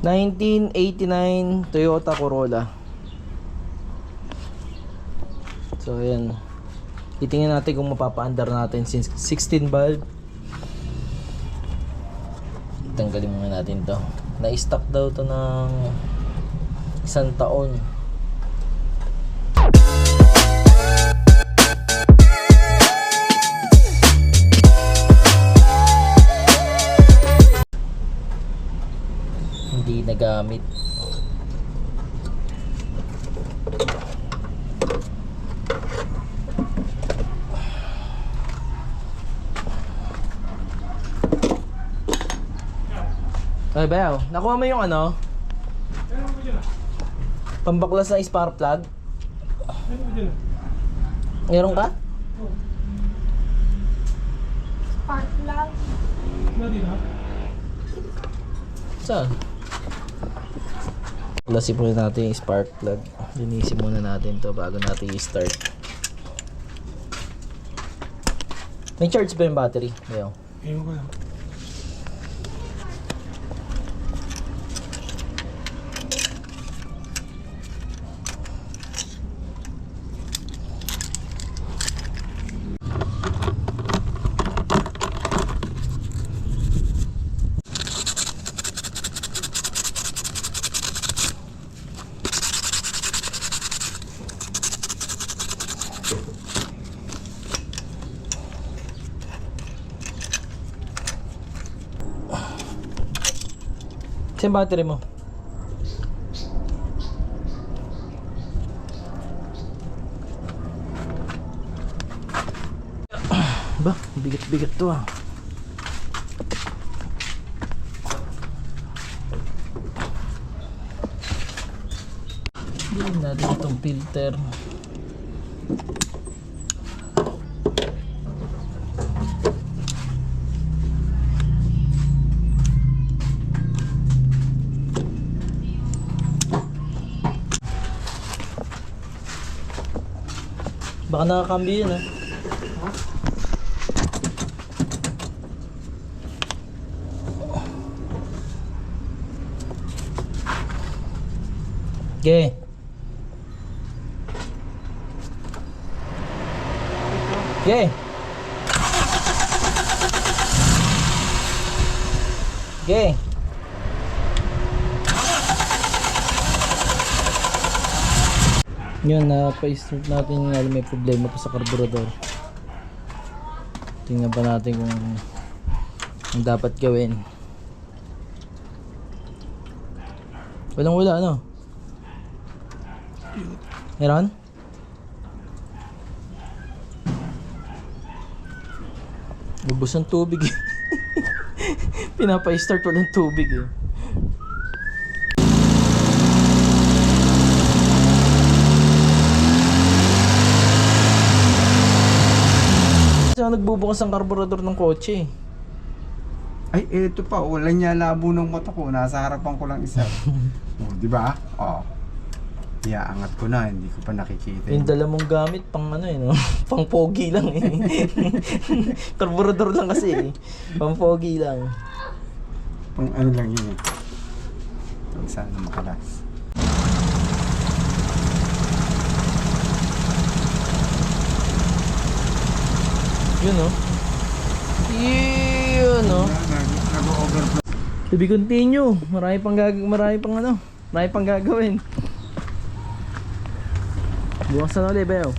1989 Toyota Corolla. So ayan. Titingnan natin kung mapapaandar natin since 16 valve. Tanggalin muna natin to. Na-stock daw to ng isang taon. Hindi nagamit. Ay, Bel, nakuha mo yung ano? Pambaklas na spark plug? Meron ka? Spark plug. Saan? Klasin muna natin yung spark plug. Linisin muna natin to bago natin i-start. May charge ba yung battery? Leo? Ewan ko lang. Saan battery mo? Ba, bigat-bigat to ah. Bilhin natin itong filter. Baka nakakambyo yun ah. Okay. Okay. Okay. Yun, na-pa-start natin yung may problema pa sa carburetor. Tingnan pa natin kung ang dapat gawin. Walang wala, ano? Meron? Ubus ng tubig eh. Pinapa-start walang tubig eh. Ako nagbubukas ang carburetor ng kotse eh. Ay, eto pa. Wala niya labo ng mata ko. Nasa harapan ko lang isa. oh, di ba? Oh. Iaangat ko na. Hindi ko pa nakikita. Yung dala mong gamit pang ano eh, no? pang pogi lang eh. carburetor lang kasi eh. Pang pogi lang. Pang ano lang yun eh. Sana makalas. Yun no? Yun? Nag- Nag-overflow. Continue. Marami pang gag marami pang ano, marami pang gagawin. Bukas na ulit, Beo.